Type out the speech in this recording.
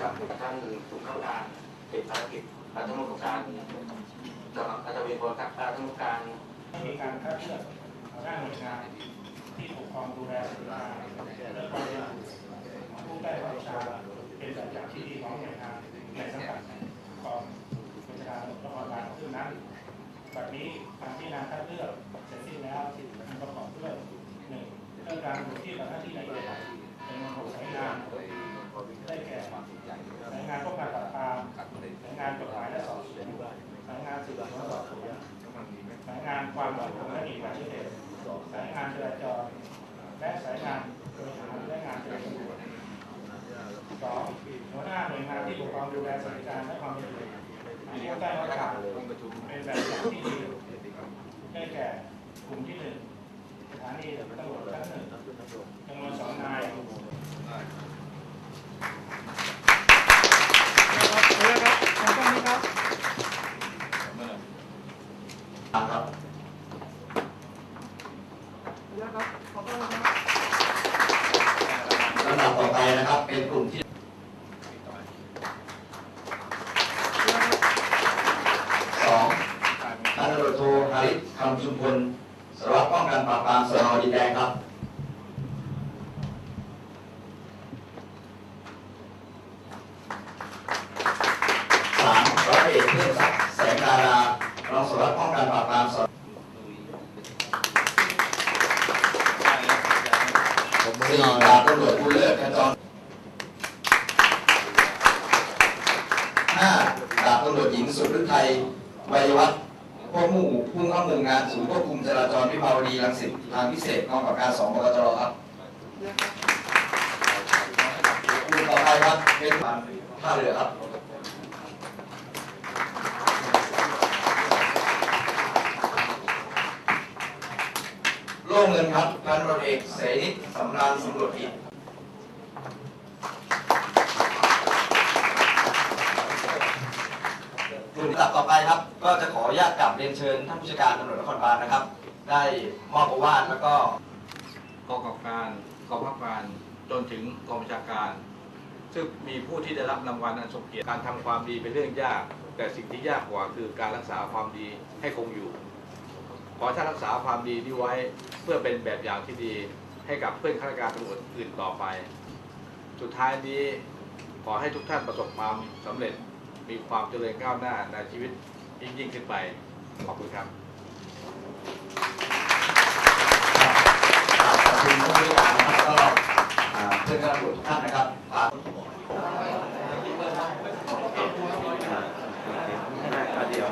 กับท่านผู้กำการติดภารกิจอาตมุขการสำหรับอาตมิพลครับอาตมุขการมีการคัดเลือกด้านหน่งานที่ปกครองดูแลสุระคามน บบนี้การพิจารณาคัดเลือกเสร็จสิ้นแล้วมันประกอบด้วยหนึ่งเรื่องการดูที่กับหน้าที่ในเวลาเป็นระบบสายงานได้แก่สายงานป้องกันปราบปรามสายงานกฎหมายและสอบสวนสายงานสืบสวนสอบสวนสายงานความมั่นคงและอีกหลายประเภทสายงานจราจรและสายงานบริหารและงานเจริญตำรวจสองหัวหน้าหน่วยงานที่ปกครองดูแลสวัสดิการและความเป็นอยู่ผู้ใต้รับการเป็นแบบอย่างที่ดีได้แก่กลุ่มที่หนึ่งสถานีตำรวจชั้นหนึ่งจำนวนสองนาย ครับลำดับต่อไปนะครับ เป็นกลุ่มที่สองพันตำรวจโทฮาริสคำชุมพลสารวัตรป้องกันปราบปรามสนดินแดงครับ ดาบตำรวจผู้เลิศขจรห้าดาบตำรวจหญิงสุฤทัยวัยวัฒน์ผู้มุ่งผู้ข้ามุ่งงานศูนย์ควบคุมจราจรวิภาวดีรังสิตทางพิเศษกองกับการสองบกจรครับคุณต่อไปครับเป็นท่าเรือครับ โล่งเงินครับพันตำรวจเอกเสนิทสำราญสำรวจอิฐกลุ่มลำดับต่อไปครับ ก็จะขออนุญาตกลับเรียนเชิญท่านผู้จัดการตำรวจนครบาลนะครับ ได้มอบโอวาทแล้วก็กองกำกับการกองพักการจนถึงกองบัญชาการ ซึ่งมีผู้ที่ได้รับรางวัลอันทรงเกียรติการทำความดีเป็นเรื่องยาก แต่สิ่งที่ยากกว่าคือการรักษาความดีให้คงอยู่ ขอท่านรักษาความดีนี้ไว้เพื่อเป็นแบบอย่างที่ดีให้กับเพื่อนข้าราชการตำรวจอื่นต่อไป สุดท้ายนี้ขอให้ทุกท่านประสบความสำเร็จมีความเจริญก้าวหน้าในชีวิตยิ่งยิ่งขึ้นไป ขอบคุณครับขอบคุณผู้บริการนะครับก็อ่าเพื่อนตำรวจทุกท่านนะครับฝากเดียว